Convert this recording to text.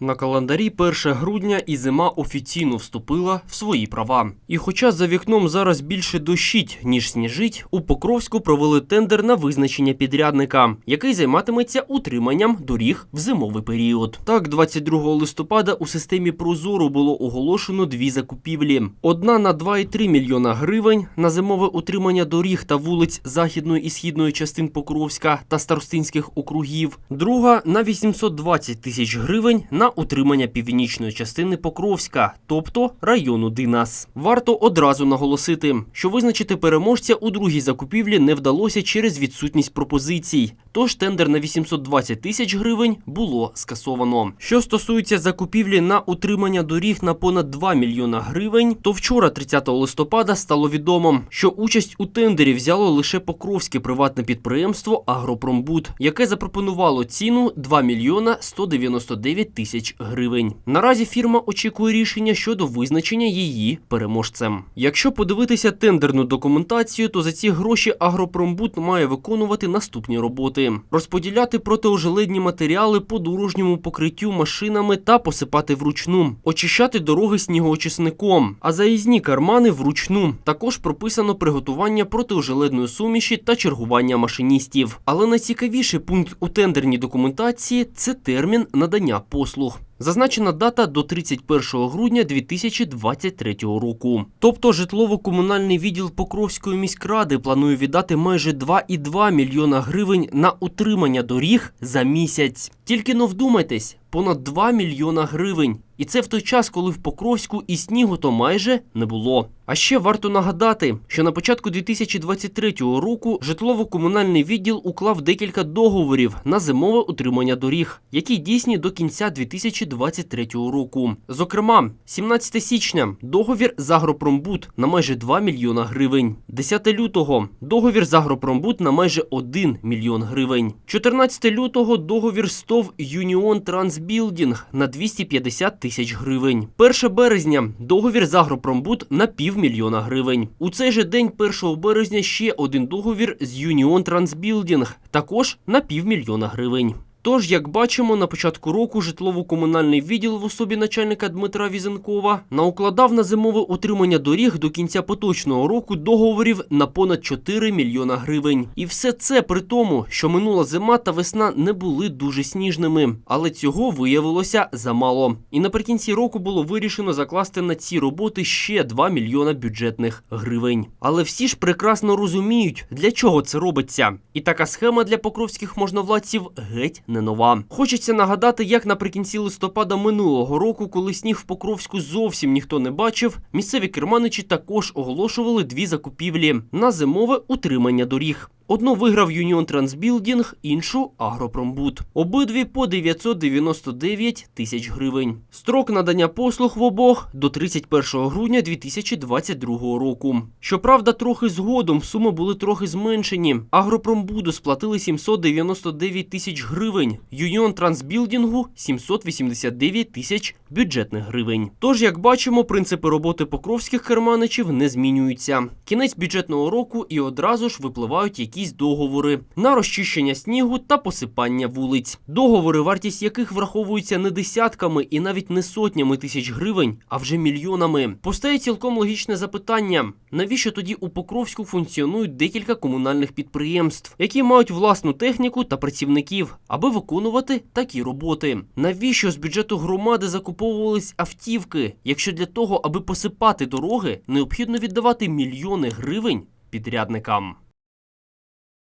На календарі 1 грудня і зима офіційно вступила в свої права. І хоча за вікном зараз більше дощить, ніж сніжить, у Покровську провели тендер на визначення підрядника, який займатиметься утриманням доріг в зимовий період. Так, 22 листопада у системі Прозоро було оголошено дві закупівлі: одна на 2,3 мільйона гривень на зимове утримання доріг та вулиць західної і східної частин Покровська та старостинських округів, друга на 820 тисяч гривень на утримання північної частини Покровська, тобто району Динас. Варто одразу наголосити, що визначити переможця у другій закупівлі не вдалося через відсутність пропозицій. Тож тендер на 820 тисяч гривень було скасовано. Що стосується закупівлі на утримання доріг на понад 2 мільйона гривень, то вчора, 30 листопада, стало відомо, що участь у тендері взяло лише Покровське приватне підприємство Агропромбуд, яке запропонувало ціну 2 мільйона 199 тисяч гривень. Наразі фірма очікує рішення щодо визначення її переможцем. Якщо подивитися тендерну документацію, то за ці гроші Агропромбуд має виконувати наступні роботи: розподіляти протиожеледні матеріали по дорожньому покриттю машинами та посипати вручну, очищати дороги снігоочисником, а заїзні кармани вручну. Також прописано приготування протиожеледної суміші та чергування машиністів. Але найцікавіший пункт у тендерній документації це термін надання послуг. Зазначена дата до 31 грудня 2023 року. Тобто житлово-комунальний відділ Покровської міськради планує віддати майже 2,2 мільйона гривень на утримання доріг за місяць. Тільки но вдумайтесь, понад 2 мільйона гривень. І це в той час, коли в Покровську і снігу то майже не було. А ще варто нагадати, що на початку 2023 року житлово-комунальний відділ уклав декілька договорів на зимове утримання доріг, які дійсні до кінця 2023 року. Зокрема, 17 січня договір з Агропромбуд на майже 2 мільйона гривень. 10 лютого договір з Агропромбуд на майже 1 мільйон гривень. 14 лютого договір з ТОВ Юніон Трансбілдінг на 250 тисяч гривень. 1 березня договір з Агропромбуд на півмільйона гривень. У цей же день, 1 березня, ще один договір з Юніон Трансбілдінг, також на півмільйона гривень. Тож, як бачимо, на початку року житлово-комунальний відділ в особі начальника Дмитра Візенкова наукладав на зимове утримання доріг до кінця поточного року договорів на понад 4 мільйона гривень. І все це при тому, що минула зима та весна не були дуже сніжними, але цього виявилося замало. І наприкінці року було вирішено закласти на ці роботи ще 2 мільйона бюджетних гривень. Але всі ж прекрасно розуміють, для чого це робиться. І така схема для покровських можновладців геть не нова. Хочеться нагадати, як наприкінці листопада минулого року, коли сніг в Покровську зовсім ніхто не бачив, місцеві керманичі також оголошували дві закупівлі на зимове утримання доріг. Одну виграв Юніон Трансбілдінг, іншу Агропромбуд. Обидві по 999 тисяч гривень. Строк надання послуг в обох до 31 грудня 2022 року. Щоправда, трохи згодом суми були трохи зменшені. Агропромбуду сплатили 799 тисяч гривень, Юніон Трансбілдінгу 789 тисяч бюджетних гривень. Тож, як бачимо, принципи роботи покровських керманичів не змінюються. Кінець бюджетного року і одразу ж випливають якісь договори на розчищення снігу та посипання вулиць. Договори, вартість яких враховуються не десятками і навіть не сотнями тисяч гривень, а вже мільйонами. Постає цілком логічне запитання: навіщо тоді у Покровську функціонують декілька комунальних підприємств, які мають власну техніку та працівників, аби виконувати такі роботи? Навіщо з бюджету громади закуповувались автівки, якщо для того, аби посипати дороги, необхідно віддавати мільйони гривень підрядникам?